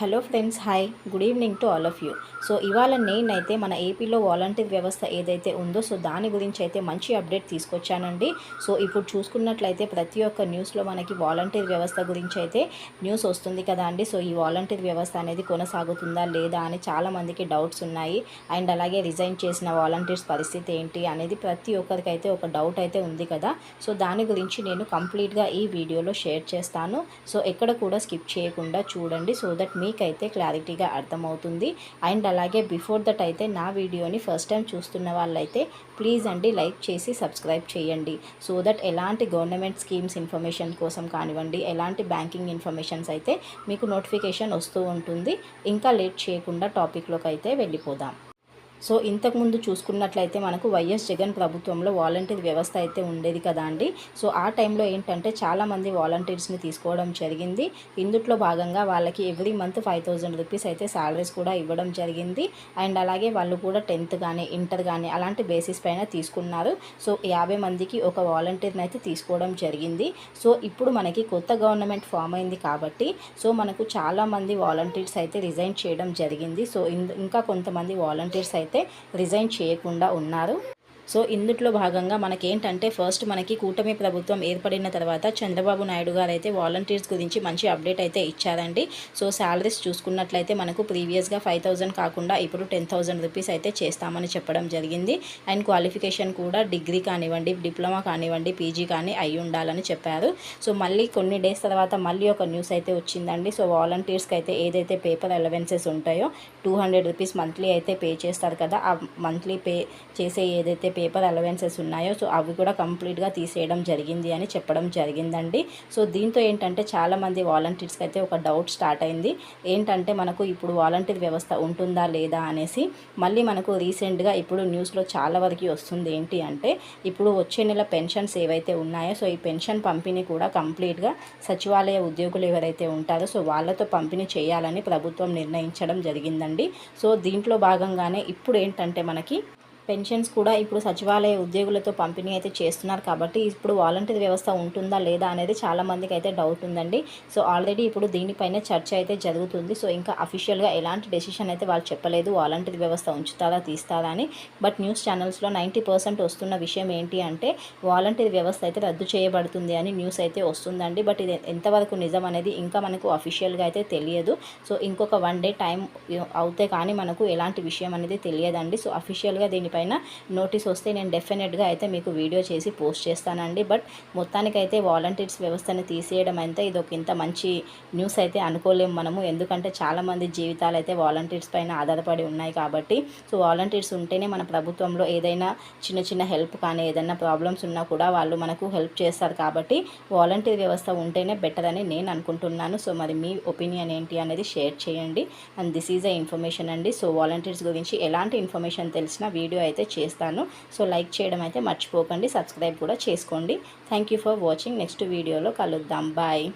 Hello friends hi good evening to all of you so ఇవాళ నేనైతే మన ఏపీలో వాలంటీర్ వ్యవస్థ ఏదైతే ఉందో సో దాని గురించి అయితే మంచి అప్డేట్ తీసుకొచ్చానండి. సో ఇప్పుడు చూసుకున్నట్లయితే ప్రతి ఒక్క న్యూస్లో మనకి వాలంటీర్ వ్యవస్థ గురించి అయితే న్యూస్ వస్తుంది కదా అండి. సో ఈ వాలంటీర్ వ్యవస్థ అనేది కొనసాగుతుందా లేదా అని చాలామందికి డౌట్స్ ఉన్నాయి. అండ్ అలాగే రిజైన్ చేసిన వాలంటీర్స్ పరిస్థితి ఏంటి అనేది ప్రతి ఒక్కరికైతే ఒక డౌట్ అయితే ఉంది కదా. సో దాని గురించి నేను కంప్లీట్గా ఈ వీడియోలో షేర్ చేస్తాను. సో ఎక్కడ కూడా స్కిప్ చేయకుండా చూడండి. సో దట్ మీ మీకైతే క్లారిటీగా అర్థమవుతుంది. అండ్ అలాగే బిఫోర్ దట్ అయితే నా వీడియోని ఫస్ట్ టైం చూస్తున్న వాళ్ళైతే ప్లీజ్ అండి లైక్ చేసి సబ్స్క్రైబ్ చేయండి. సో దట్ ఎలాంటి గవర్నమెంట్ స్కీమ్స్ ఇన్ఫర్మేషన్ కోసం కానివ్వండి ఎలాంటి బ్యాంకింగ్ ఇన్ఫర్మేషన్స్ అయితే మీకు నోటిఫికేషన్ వస్తూ ఉంటుంది. ఇంకా లేట్ చేయకుండా టాపిక్లోకి అయితే వెళ్ళిపోదాం. సో ఇంతకుముందు చూసుకున్నట్లయితే మనకు వైఎస్ జగన్ ప్రభుత్వంలో వాలంటీర్ వ్యవస్థ అయితే ఉండేది కదా అండి. సో ఆ టైంలో ఏంటంటే చాలామంది వాలంటీర్స్ని తీసుకోవడం జరిగింది. ఇందుట్లో భాగంగా వాళ్ళకి every month five thousand rupees అయితే శాలరీస్ కూడా ఇవ్వడం జరిగింది. అండ్ అలాగే వాళ్ళు కూడా టెన్త్ కానీ ఇంటర్ కానీ అలాంటి బేసిస్ పైన తీసుకున్నారు. సో యాభై మందికి ఒక వాలంటీర్ని అయితే తీసుకోవడం జరిగింది. సో ఇప్పుడు మనకి కొత్త గవర్నమెంట్ ఫామ్ అయింది కాబట్టి సో మనకు చాలామంది వాలంటీర్స్ అయితే రిజైన్ చేయడం జరిగింది. సో ఇంకా కొంతమంది వాలంటీర్స్ అయితే అయితే రిజైన్ చేయకుండా ఉన్నారు సో ఇందుట్లో భాగంగా మనకేంటంటే ఫస్ట్ మనకి కూటమి ప్రభుత్వం ఏర్పడిన తర్వాత చంద్రబాబు నాయుడు గారు అయితే వాలంటీర్స్ గురించి మంచి అప్డేట్ అయితే ఇచ్చారండి. సో శాలరీస్ చూసుకున్నట్లయితే మనకు ప్రీవియస్గా ఫైవ్ థౌజండ్ కాకుండా ఇప్పుడు టెన్ థౌజండ్ రూపీస్ అయితే చేస్తామని చెప్పడం జరిగింది. అండ్ క్వాలిఫికేషన్ కూడా డిగ్రీ కానివ్వండి డిప్లొమా కానివ్వండి పీజీ కానీ అయి ఉండాలని చెప్పారు. సో మళ్ళీ కొన్ని డేస్ తర్వాత మళ్ళీ ఒక న్యూస్ అయితే వచ్చిందండి. సో వాలంటీర్స్కి అయితే ఏదైతే పేపర్ అలవెన్సెస్ ఉంటాయో టూ హండ్రెడ్ రూపీస్ మంత్లీ అయితే పే చేస్తారు కదా ఆ మంత్లీ పే చేసే ఏదైతే పేపర్ అలవెన్సెస్ ఉన్నాయో సో అవి కూడా కంప్లీట్గా తీసేయడం జరిగింది అని చెప్పడం జరిగిందండి. సో దీంతో ఏంటంటే చాలామంది వాలంటీర్స్కి అయితే ఒక డౌట్ స్టార్ట్ అయింది. ఏంటంటే మనకు ఇప్పుడు వాలంటీర్ వ్యవస్థ ఉంటుందా లేదా అనేసి మళ్ళీ మనకు రీసెంట్గా ఇప్పుడు న్యూస్లో చాలా వరకు వస్తుంది ఏంటి అంటే ఇప్పుడు వచ్చే నెల పెన్షన్స్ ఏవైతే ఉన్నాయో సో ఈ పెన్షన్ పంపిణీ కూడా కంప్లీట్గా సచివాలయ ఉద్యోగులు ఎవరైతే ఉంటారో సో వాళ్ళతో పంపిణీ చేయాలని ప్రభుత్వం నిర్ణయించడం జరిగిందండి. సో దీంట్లో భాగంగానే ఇప్పుడు ఏంటంటే మనకి పెన్షన్స్ కూడా ఇప్పుడు సచివాలయ ఉద్యోగులతో పంపిణీ అయితే చేస్తున్నారు కాబట్టి ఇప్పుడు వాలంటీర్ వ్యవస్థ ఉంటుందా లేదా అనేది చాలామందికి అయితే డౌట్ ఉందండి. సో ఆల్రెడీ ఇప్పుడు దీనిపైన చర్చ అయితే జరుగుతుంది. సో ఇంకా అఫీషియల్గా ఎలాంటి డెసిషన్ అయితే వాళ్ళు చెప్పలేదు. వాలంటీర్ వ్యవస్థ ఉంచుతారా తీస్తారా అని. బట్ న్యూస్ ఛానల్స్లో నైంటీ పర్సెంట్ వస్తున్న విషయం ఏంటి అంటే వాలంటీర్ వ్యవస్థ అయితే రద్దు చేయబడుతుంది అని న్యూస్ అయితే వస్తుందండి. బట్ ఇది ఎంతవరకు నిజం అనేది ఇంకా మనకు అఫీషియల్గా అయితే తెలియదు. సో ఇంకొక వన్ డే టైం అవుతే కానీ మనకు ఎలాంటి విషయం అనేది తెలియదండి. సో అఫీషియల్గా దీనిపై పైన నోటీస్ వస్తే నేను డెఫినెట్గా అయితే మీకు వీడియో చేసి పోస్ట్ చేస్తానండి. బట్ మొత్తానికైతే వాలంటీర్స్ వ్యవస్థను తీసేయడం అయితే ఇది ఒక ఇంత మంచి న్యూస్ అయితే అనుకోలేము మనము. ఎందుకంటే చాలామంది జీవితాలు అయితే వాలంటీర్స్ పైన ఆధారపడి ఉన్నాయి కాబట్టి. సో వాలంటీర్స్ ఉంటేనే మన ప్రభుత్వంలో ఏదైనా చిన్న చిన్న హెల్ప్ కానీ ఏదైనా ప్రాబ్లమ్స్ ఉన్నా కూడా వాళ్ళు మనకు హెల్ప్ చేస్తారు కాబట్టి వాలంటీర్ వ్యవస్థ ఉంటేనే బెటర్ అని నేను అనుకుంటున్నాను. సో మరి మీ ఒపీనియన్ ఏంటి అనేది షేర్ చేయండి. And this is a information అండి. సో వాలంటీర్స్ గురించి ఎలాంటి ఇన్ఫర్మేషన్ తెలిసినా వీడియో అయితే చేస్తాను. సో లైక్ చేయడం అయితే మర్చిపోకండి. సబ్స్క్రైబ్ కూడా చేసుకోండి. థ్యాంక్ ఫర్ వాచింగ్ నెక్స్ట్ వీడియోలో కలుద్దాం. బాయ్